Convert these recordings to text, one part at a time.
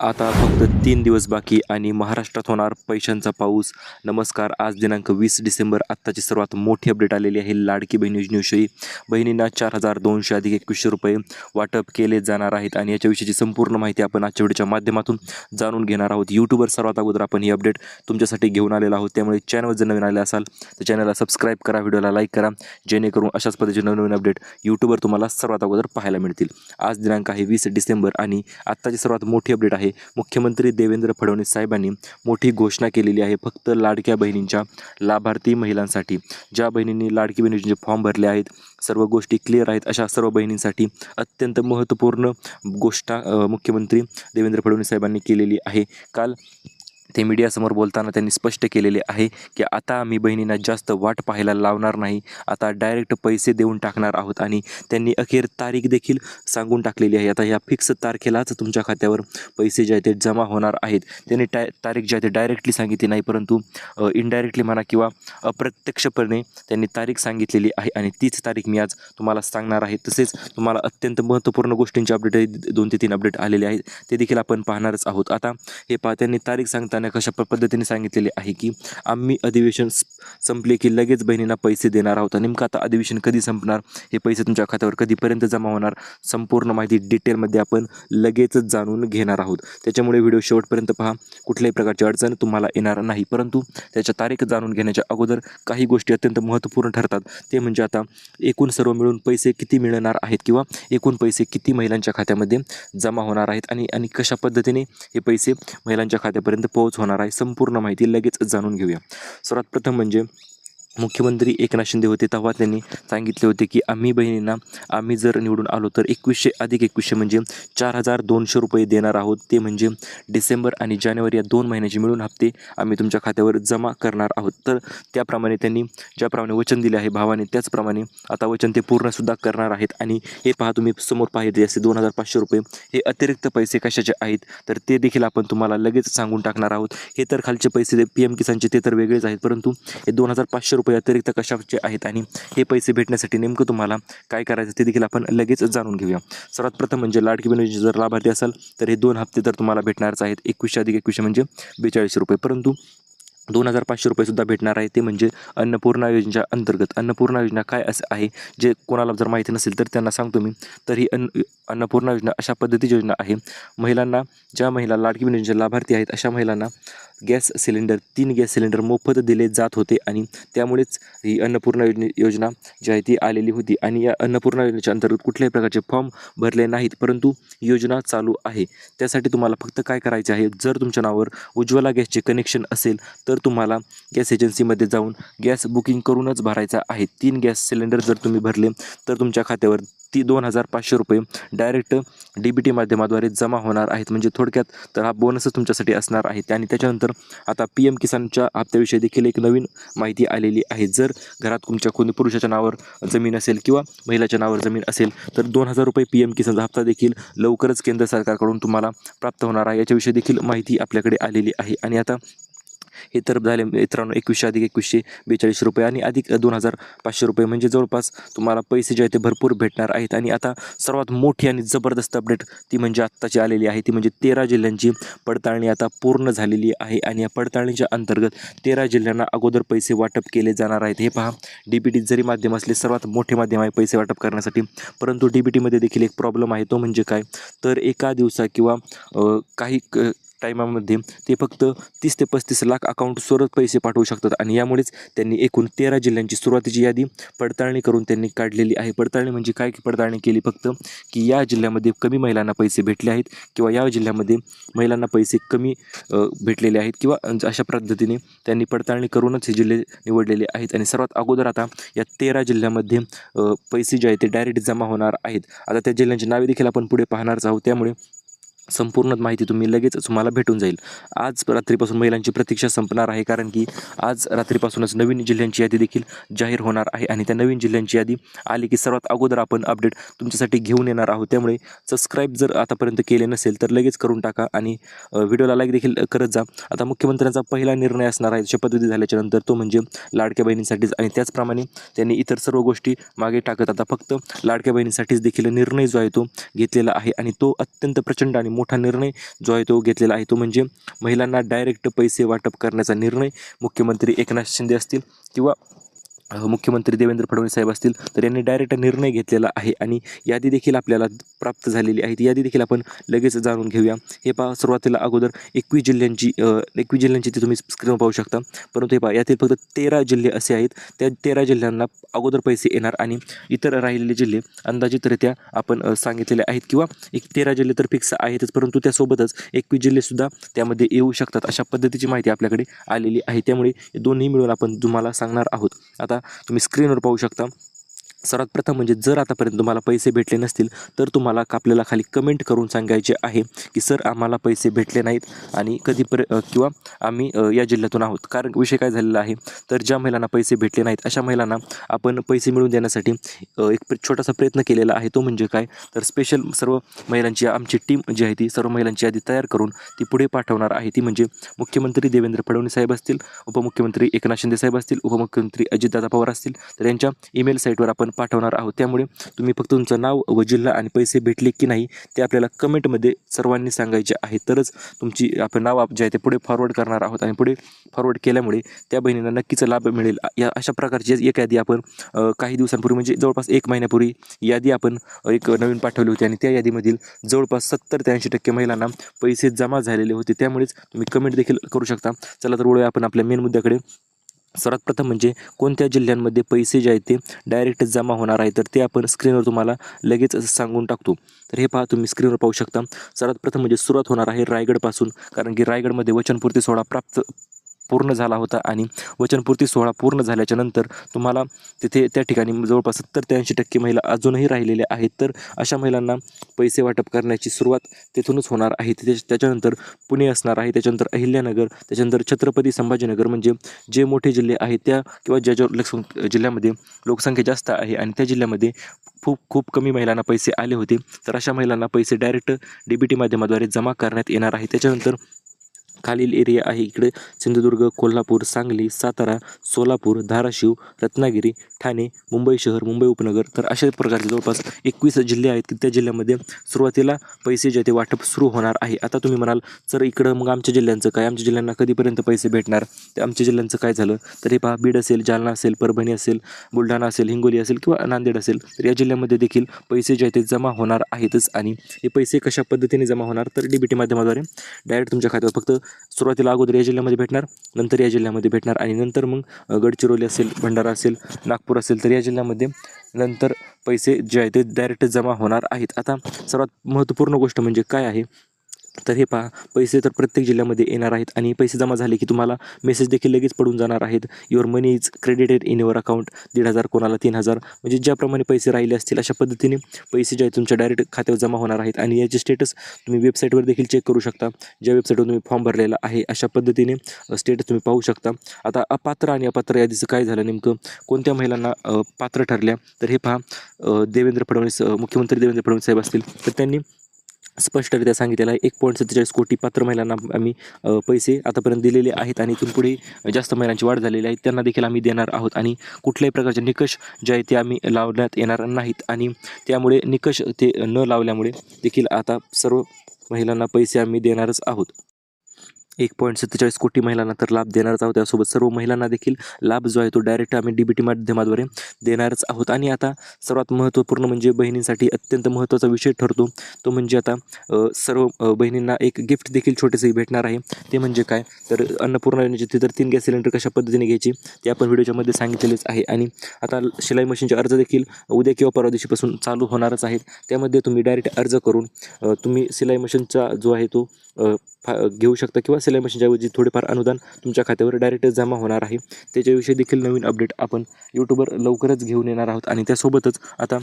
आता फक्त तीन दिवस बाकी आणि महाराष्ट्रात होणार पैशांचा पाऊस. नमस्कार आज दिनांक वीस डिसेंबर आत्ताची सर्वात मोठी अपडेट आलेली आहे लाडकी बहीण योजनेविषयी. बहिणींना चार हजार दोनशे अधिक एकवीसशे रुपये वाटप केले जाणार आहेत आणि याच्याविषयीची संपूर्ण माहिती आपण आजच्या व्हिडिओच्या माध्यमातून जाणून घेणार आहोत. यूट्यूबवर सर्वात अगोदर आपण ही अपडेट तुमच्यासाठी घेऊन आलेलो आहोत. त्यामुळे चॅनल जर नवीन आले असाल तर चॅनलला सबस्क्राईब करा व्हिडिओला लाईक करा जेणेकरून अशाच पद्धतीचे नवनवीन अपडेट यूट्यूबवर तुम्हाला सर्वात अगोदर पाहायला मिळतील. आज दिनांक आहे वीस डिसेंबर आणि आत्ताची सर्वात मोठी अपडेट आहे मुख्यमंत्री देवेंद्र फडणवीस साहेबांनी मोठी घोषणा केलेली आहे फक्त लाडक्या बहिणींच्या लाभार्थी महिलांसाठी. ज्या बहिणींनी लाडकी बहिणीचे फॉर्म भरले आहेत सर्व गोष्टी क्लिअर आहेत अशा सर्व बहिणींसाठी अत्यंत महत्त्वपूर्ण गोष्ट मुख्यमंत्री देवेंद्र फडणवीस साहेबांनी केलेली आहे. काल ते मीडियासमोर बोलताना त्यांनी स्पष्ट केलेले आहे की आता आम्ही बहिणींना जास्त वाट पाहायला लावणार नाही. आता डायरेक्ट पैसे देऊन टाकणार आहोत आणि त्यांनी अखेर तारीख देखील सांगून टाकलेली आहे. आता या फिक्स तारखेलाच तुमच्या खात्यावर पैसे जे आहेत ते जमा होणार आहेत. त्यांनी टा तारीख जी आहे ते डायरेक्टली सांगितली नाही परंतु इनडायरेक्टली म्हणा किंवा अप्रत्यक्षपणे त्यांनी तारीख सांगितलेली आहे आणि तीच तारीख मी आज तुम्हाला सांगणार आहे. तसेच तुम्हाला अत्यंत महत्त्वपूर्ण गोष्टींचे अपडेट दोन ते तीन अपडेट आलेले आहेत. ते देखील आपण पाहणारच आहोत. आता हे पा त्यांनी तारीख त्यांना कशा प- पद्धतीने सांगितलेले आहे की आम्ही अधिवेशन संपले की लगेच बहिणींना पैसे देणार आहोत. आणि नेमकं आता अधिवेशन कधी संपणार? हे पैसे तुमच्या खात्यावर कधीपर्यंत जमा होणार? संपूर्ण माहिती डिटेलमध्ये आपण लगेचच जाणून घेणार आहोत. त्याच्यामुळे व्हिडिओ शेवटपर्यंत पहा. कुठल्याही प्रकारची अडचण तुम्हाला येणार नाही. परंतु त्याच्या तारीख जाणून घेण्याच्या अगोदर काही गोष्टी अत्यंत महत्त्वपूर्ण ठरतात. ते म्हणजे आता एकूण सर्व मिळून पैसे किती मिळणार आहेत किंवा एकूण पैसे किती महिलांच्या खात्यामध्ये जमा होणार आहेत? आणि आणि कशा पद्धतीने हे पैसे महिलांच्या खात्यापर्यंत पोहोच होणार आहे संपूर्ण माहिती लगेच जाणून घेऊया. सर्वात प्रथम म्हणजे मुख्यमंत्री एकनाथ शिंदे होते तेव्हा त्यांनी सांगितले होते की आम्ही बहिणींना आम्ही जर निवडून आलो तर एकवीसशे अधिक एकवीसशे म्हणजे चार हजार दोनशे रुपये देणार आहोत. ते म्हणजे डिसेंबर आणि जानेवारी या दोन महिन्याचे मिळून हप्ते आम्ही तुमच्या खात्यावर जमा करणार आहोत. तर त्याप्रमाणे त्यांनी ज्याप्रमाणे वचन दिले आहे भावाने त्याचप्रमाणे आता वचन ते पूर्णसुद्धा करणार आहेत. आणि हे पहा तुम्ही समोर पाहिजे असे दोन हजार पाचशे रुपये हे अतिरिक्त पैसे कशाचे आहेत? तर ते देखील आपण तुम्हाला लगेच सांगून टाकणार आहोत. हे तर खालचे पैसे पी एम किसानचे ते तर वेगळेच आहेत. परंतु हे दोन हजार पाचशे रुपये अतिरिक्त कशाचे आहेत आणि हे पैसे भेटण्यासाठी नेमकं तुम्हाला काय करायचं ते देखील आपण लगेच जाणून घेऊया. सर्वात प्रथम म्हणजे लाडकी बहिणी जर लाभार्थी असाल तर हे दोन हप्ते तर तुम्हाला भेटणारच आहेत. एकवीसशे अधिक एकवीसशे म्हणजे बेचाळीसशे रुपये. परंतु दोन हजार पाचशे रुपयेसुद्धा भेटणार आहे. ते म्हणजे अन्नपूर्णा योजनेच्या अंतर्गत. अन्नपूर्णा योजना काय असं आहे जे कोणाला जर माहिती नसेल तर त्यांना सांगतो मी. तर ही अन्न अन्नपूर्णा योजना अशा पद्धतीची योजना आहे. महिलांना ज्या महिला लाडकी बहीण लाभार्थी आहेत अशा महिलांना गॅस सिलेंडर तीन गॅस सिलेंडर मोफत दिले जात होते आणि त्यामुळेच ही अन्नपूर्णा योजने योजना जी आहे ती आलेली होती. आणि या अन्नपूर्णा योजनेच्या अंतर्गत कुठल्याही प्रकारचे फॉर्म भरले नाहीत परंतु योजना चालू आहे. त्यासाठी तुम्हाला फक्त काय करायचे आहे? जर तुमच्या नावावर उज्ज्वला गॅसचे कनेक्शन असेल तर तुम्हाला गॅस एजन्सीमध्ये जाऊन गॅस बुकिंग करूनच भरायचा आहे. तीन गॅस सिलेंडर जर तुम्ही भरले तर तुमच्या खात्यावर ती दोन हजार पाचशे रुपये डायरेक्ट डी बी टी माध्यमाद्वारे जमा होणार आहेत. म्हणजे थोडक्यात तर हा बोनसच तुमच्यासाठी असणार आहे. आणि त्याच्यानंतर आता पी एम किसानच्या हप्त्याविषयी देखील एक नवीन माहिती आलेली आहे. जर घरात तुमच्या कोणी पुरुषाच्या नावावर जमीन असेल किंवा महिलाच्या नावावर जमीन असेल तर दोन हजार रुपये पी एम किसानचा हप्ता देखील लवकरच केंद्र सरकारकडून तुम्हाला प्राप्त होणार आहे. याच्याविषयी देखील माहिती आपल्याकडे आलेली आहे. आणि आता हे तर झाले मित्रांनो एकवीसशे अधिक एकवीसशे बेचाळीस रुपये आणि अधिक दोन हजार पाचशे रुपये. म्हणजे जवळपास तुम्हाला पैसे जे आहेत ते भरपूर भेटणार आहेत. आणि आता सर्वात मोठी आणि जबरदस्त अपडेट ती म्हणजे आत्ताची आलेली आहे. ती म्हणजे तेरा जिल्ह्यांची पडताळणी आता पूर्ण झालेली आहे. आणि या पडताळणीच्या अंतर्गत तेरा जिल्ह्यांना अगोदर पैसे वाटप केले जाणार आहेत. हे पहा डी बी टी जरी माध्यम असले सर्वात मोठे माध्यम आहे पैसे वाटप करण्यासाठी. परंतु डी बी टीमध्ये देखील एक प्रॉब्लेम आहे. तो म्हणजे काय? तर एका दिवसा किंवा काही क टायमामध्ये ते फक्त तीस ते पस्तीस लाख अकाउंटवरच पैसे पाठवू शकतात आणि यामुळेच त्यांनी एकूण तेरा जिल्ह्यांची सुरुवातीची यादी पडताळणी करून त्यांनी काढलेली आहे. पडताळणी म्हणजे काय की पडताळणी केली फक्त की या जिल्ह्यामध्ये कमी महिलांना पैसे भेटले आहेत किंवा या जिल्ह्यामध्ये महिलांना पैसे कमी भेटलेले आहेत किंवा अशा पद्धतीने त्यांनी पडताळणी करूनच हे जिल्हे निवडलेले आहेत. आणि सर्वात अगोदर आता या तेरा जिल्ह्यामध्ये पैसे जे आहेत ते डायरेक्ट जमा होणार आहेत. आता त्या जिल्ह्यांची नावे देखील आपण पुढे पाहणारच आहोत. त्यामुळे संपूर्ण माहिती तुम्ही लगेच तुम्हाला भेटून जाईल. आज रात्रीपासून महिलांची प्रतीक्षा संपणार आहे कारण की आज रात्रीपासूनच नवीन जिल्ह्यांची यादी देखील जाहीर होणार आहे आणि त्या नवीन जिल्ह्यांची यादी आली की सर्वात अगोदर आपण अपडेट तुमच्यासाठी घेऊन येणार आहोत. त्यामुळे सबस्क्राईब जर आतापर्यंत केले नसेल तर लगेच करून टाका आणि व्हिडिओला लाईक देखील करत जा. आता मुख्यमंत्र्यांचा पहिला निर्णय असणार आहे. शपथविधी झाल्याच्यानंतर तो म्हणजे लाडक्या बहिणींसाठीच आणि त्याचप्रमाणे त्यांनी इतर सर्व गोष्टी मागे टाकत आता फक्त लाडक्या बहिणींसाठीच देखील निर्णय जो आहे तो घेतलेला आहे आणि तो अत्यंत प्रचंड आणि मोठा निर्णय जो आहे तो घेतलेला आहे. तो म्हणजे महिलांना डायरेक्ट पैसे वाटप करण्याचा निर्णय मुख्यमंत्री एकनाथ शिंदे असतील किंवा मुख्यमंत्री देवेंद्र फडणवीस साहेब असतील तर यांनी डायरेक्ट निर्णय घेतलेला आहे. आणि यादी देखील आपल्याला प्राप्त झालेली आहे. ती यादी देखील आपण लगेच जाणून घेऊया. हे पहा सुरुवातीला अगोदर एकवीस जिल्ह्यांची एकवीस जिल्ह्यांची ती तुम्ही स्क्रीनवर पाहू शकता. परंतु हे पहा यातील फक्त तेरा जिल्हे असे आहेत. त्या तेरा जिल्ह्यांना अगोदर पैसे येणार आणि इतर राहिलेले जिल्हे अंदाजितरित्या आपण सांगितलेले आहेत किंवा एक तेरा जिल्हे तर फिक्स आहेतच परंतु त्यासोबतच एकवीस जिल्हेसुद्धा त्यामध्ये येऊ शकतात अशा पद्धतीची माहिती आपल्याकडे आलेली आहे. त्यामुळे दोन्ही मिळून आपण तुम्हाला सांगणार आहोत. आता तुम्ही स्क्रीनवर पाहू शकता. सर्वात प्रथम म्हणजे जर आतापर्यंत तुम्हाला पैसे भेटले नसतील तर तुम्हाला आपल्याला खाली कमेंट करून सांगायचे आहे की सर आम्हाला पैसे भेटले नाहीत आणि कधीपर्य किंवा आम्ही या जिल्ह्यातून आहोत. कारण विषय काय झालेला आहे तर ज्या महिलांना पैसे भेटले नाहीत अशा महिलांना आपण पैसे मिळवून देण्यासाठी एक छोटासा प्रयत्न केलेला आहे. तो म्हणजे काय? तर स्पेशल सर्व महिलांची आमची टीम जी आहे ती सर्व महिलांची यादी तयार करून ती पुढे पाठवणार आहे. ती म्हणजे मुख्यमंत्री देवेंद्र फडणवीस साहेब असतील उपमुख्यमंत्री एकनाथ शिंदे साहेब असतील उपमुख्यमंत्री अजितदादा पवार असतील तर यांच्या ईमेल साईटवर आपण पाठवणार आहोत. त्यामुळे तुम्ही फक्त तुमचं नाव व जिल्हा आणि पैसे भेटले की नाही ते आपल्याला कमेंटमध्ये सर्वांनी सांगायचे आहे. तरच तुमची आपण नाव आप- जे आहे ते पुढे फॉरवर्ड करणार आहोत आणि पुढे फॉरवर्ड केल्यामुळे त्या बहिणींना नक्कीच लाभ मिळेल. या अशा प्रकारची एक यादी आपण काही दिवसांपूर्वी म्हणजे जवळपास एक महिन्यापूर्वी यादी आपण एक नवीन पाठवली होती आणि त्या यादीमधील जवळपास सत्तर ते ऐंशी टक्के महिलांना पैसे जमा झालेले होते. त्यामुळेच तुम्ही कमेंट देखील करू शकता. चला तर वळूया आपण आपल्या मेन मुद्द्याकडे. सर्वात प्रथम म्हणजे कोणत्या जिल्ह्यांमध्ये पैसे जे आहेत ते डायरेक्ट जमा होणार आहे तर ते आपण स्क्रीनवर तुम्हाला लगेच सांगून टाकतो. तर हे पहा तुम्ही स्क्रीनवर पाहू शकता. सर्वात प्रथम म्हणजे सुरुवात होणार आहे रायगडपासून कारण की रायगडमध्ये वचनपूर्ती सोहळा प्राप्त पूर्ण झाला होता आणि वचनपूर्ती सोहळा पूर्ण झाल्याच्यानंतर तुम्हाला तिथे त्या ठिकाणी जवळपास सत्तर ते ऐंशी टक्के महिला अजूनही राहिलेल्या आहेत. तर अशा महिलांना पैसे वाटप करण्याची सुरुवात तिथूनच होणार आहे. तिथे त्याच्यानंतर पुणे असणार आहे. त्याच्यानंतर अहिल्यानगर त्याच्यानंतर छत्रपती संभाजीनगर म्हणजे जे मोठे जिल्हे आहेत त्या किंवा ज्या ज्या लोकसं जिल्ह्यामध्ये लोकसंख्या जास्त आहे आणि त्या जिल्ह्यामध्ये खूप खूप कमी महिलांना पैसे आले होते. तर अशा महिलांना पैसे डायरेक्ट डी बी टी माध्यमाद्वारे जमा करण्यात येणार आहे. त्याच्यानंतर खालील एरिया आहे. इकडे सिंधुदुर्ग कोल्हापूर सांगली सातारा सोलापूर धाराशिव रत्नागिरी ठाणे मुंबई शहर मुंबई उपनगर. तर अशा प्रकारचे जवळपास एकवीस जिल्हे आहेत की त्या जिल्ह्यामध्ये सुरुवातीला पैसे जे ते वाटप सुरू होणार आहे. आता तुम्ही म्हणाल सर इकडं मग आमच्या जिल्ह्यांचं काय? आमच्या जिल्ह्यांना कधीपर्यंत पैसे भेटणार? ते आमच्या जिल्ह्यांचं काय झालं? तर हे पहा बीड असेल जालना असेल परभणी असेल बुलढाणा असेल हिंगोली असेल किंवा नांदेड असेल तर या जिल्ह्यामध्ये देखील पैसे जे आहेत ते जमा होणार आहेतच. आणि हे पैसे कशा पद्धतीने जमा होणार? तर डी बी टी माध्यमाद्वारे डायरेक्ट तुमच्या खात्यावर. फक्त सुरुवातीला अगोदर या जिल्ह्यामध्ये भेटणार नंतर या जिल्ह्यामध्ये भेटणार आणि नंतर मग गडचिरोली असेल भंडारा असेल नागपूर असेल तर या जिल्ह्यामध्ये नंतर पैसे जे आहे ते डायरेक्ट जमा होणार आहेत. आता सर्वात महत्त्वपूर्ण गोष्ट म्हणजे काय आहे? तर हे पहा पैसे तर प्रत्येक जिल्ह्यामध्ये येणार आहेत आणि पैसे जमा झाले की तुम्हाला मेसेज देखील लगेच पडून जाणार आहेत. Your money is credited in your account दीड हजार कोणाला तीन हजार. म्हणजे ज्याप्रमाणे पैसे राहिले असतील अशा पद्धतीने पैसे जे आहेत तुमच्या डायरेक्ट खात्यावर जमा होणार आहेत आणि याचे स्टेटस तुम्ही वेबसाईटवर देखील चेक करू शकता. ज्या वेबसाईटवर तुम्ही फॉर्म भरलेला आहे अशा पद्धतीने स्टेटस तुम्ही पाहू शकता. आता अपात्र आणि अपात्र यादीचं काय झालं नेमकं? कोणत्या महिलांना पात्र ठरल्या? तर हे पहा देवेंद्र फडणवीस मुख्यमंत्री देवेंद्र फडणवीस साहेब असतील. तर त्यांनी स्पष्टरित्या सांगितलेला आहे. एक पॉईंट सत्तेचाळीस कोटी पात्र महिलांना आम्ही पैसे आतापर्यंत दिलेले आहेत आणि इथून पुढे जास्त महिलांची वाढ झालेली आहे. त्यांना देखील आम्ही देणार आहोत आणि कुठल्याही प्रकारचे निकष जे आहे ते आम्ही लावण्यात येणार नाहीत आणि त्यामुळे निकष ते न लावल्यामुळे देखील आता सर्व महिलांना पैसे आम्ही देणारच आहोत. एक पॉईंट सत्तेचाळीस कोटी महिलांना तर लाभ देणारच आहोत. त्यासोबत सर्व महिलांना देखील लाभ जो आहे तो डायरेक्ट आम्ही डी बी टी माध्यमाद्वारे देणारच आहोत. आणि आता सर्वात महत्त्वपूर्ण म्हणजे बहिणींसाठी अत्यंत महत्त्वाचा विषय ठरतो. तो म्हणजे आता सर्व बहिणींना एक गिफ्ट देखील छोटेसे भेटणार आहे. ते म्हणजे काय? तर अन्नपूर्णा तिथे तर तीन गॅस सिलेंडर कशा पद्धतीने घ्यायची? ते आपण व्हिडिओच्यामध्ये सांगितलेलेच आहे. आणि आता शिलाई मशीनचे अर्ज देखील उद्या किंवा परवा दिवशीपासून चालू होणारच आहेत. त्यामध्ये तुम्ही डायरेक्ट अर्ज करून तुम्ही शिलाई मशीनचा जो आहे तो फा घेऊ शकता किंवा सिलाई मशीनच्या ऐवजी थोडेफार अनुदान तुमच्या खात्यावर डायरेक्ट जमा होणार आहे. त्याच्याविषयी देखील नवीन अपडेट आपण यूट्यूबवर लवकरच घेऊन येणार आहोत आणि त्यासोबतच आता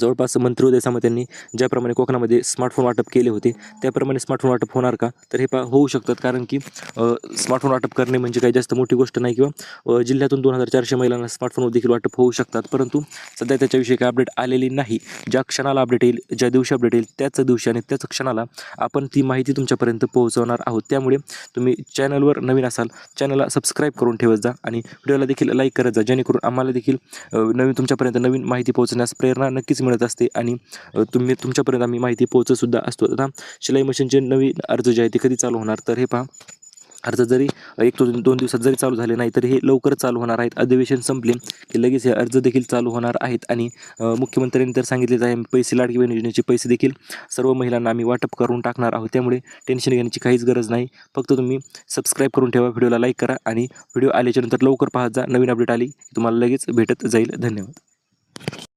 जवळपास मंत्रिमंडळ समित्यांनी ज्याप्रमाणे कोकणामध्ये स्मार्टफोन वाटप केले होते त्याप्रमाणे स्मार्टफोन वाटप होणार का? तर हे पा होऊ शकतात. कारण की स्मार्टफोन वाटप करणे म्हणजे काही जास्त मोठी गोष्ट नाही किंवा जिल्ह्यातून दोन हजार चारशे महिलांना स्मार्टफोन देखील वाटप होऊ शकतात. परंतु सध्या त्याच्याविषयी काही अपडेट आलेली नाही. ज्या क्षणाला अपडेट येईल ज्या दिवशी अपडेट येईल त्याच दिवशी आणि त्याच क्षणाला आपण ती माहिती तुमच्यापर्यंत पोहोचवणार आहोत. त्यामुळे तुम्ही चॅनलवर नवीन असाल चॅनलला सबस्क्राईब करून ठेवत जा आणि व्हिडिओला देखील लाईक करत जा. जेणेकरून आम्हाला देखील नवीन तुमच्यापर्यंत नवीन माहिती पोहोचण्यास प्रेरणा नक्कीच मिळत असते आणि तुम्ही तुमच्यापर्यंत आम्ही माहिती पोहोचतसुद्धा असतो. आता शिलाई मशीनचे नवीन अर्ज जे आहे ते कधी चालू होणार? तर हे पहा. अर्ज जरी एक दोन दोन दिवसात जरी चालू झाले नाही तर हे लवकर चालू होणार आहेत. अधिवेशन संपले की लगेच हे अर्ज देखील चालू होणार आहेत. आणि मुख्यमंत्र्यांनी तर सांगितलेच आहे पैसे लाडकी बहीण योजनेचे पैसे देखील सर्व महिलांना आम्ही वाटप करून टाकणार आहोत. त्यामुळे टेन्शन घेण्याची काहीच गरज नाही. फक्त तुम्ही सबस्क्राईब करून ठेवा व्हिडिओला लाईक करा आणि व्हिडिओ आल्याच्यानंतर लवकर पाहत जा. नवीन अपडेट आली तुम्हाला लगेच भेटत जाईल. धन्यवाद.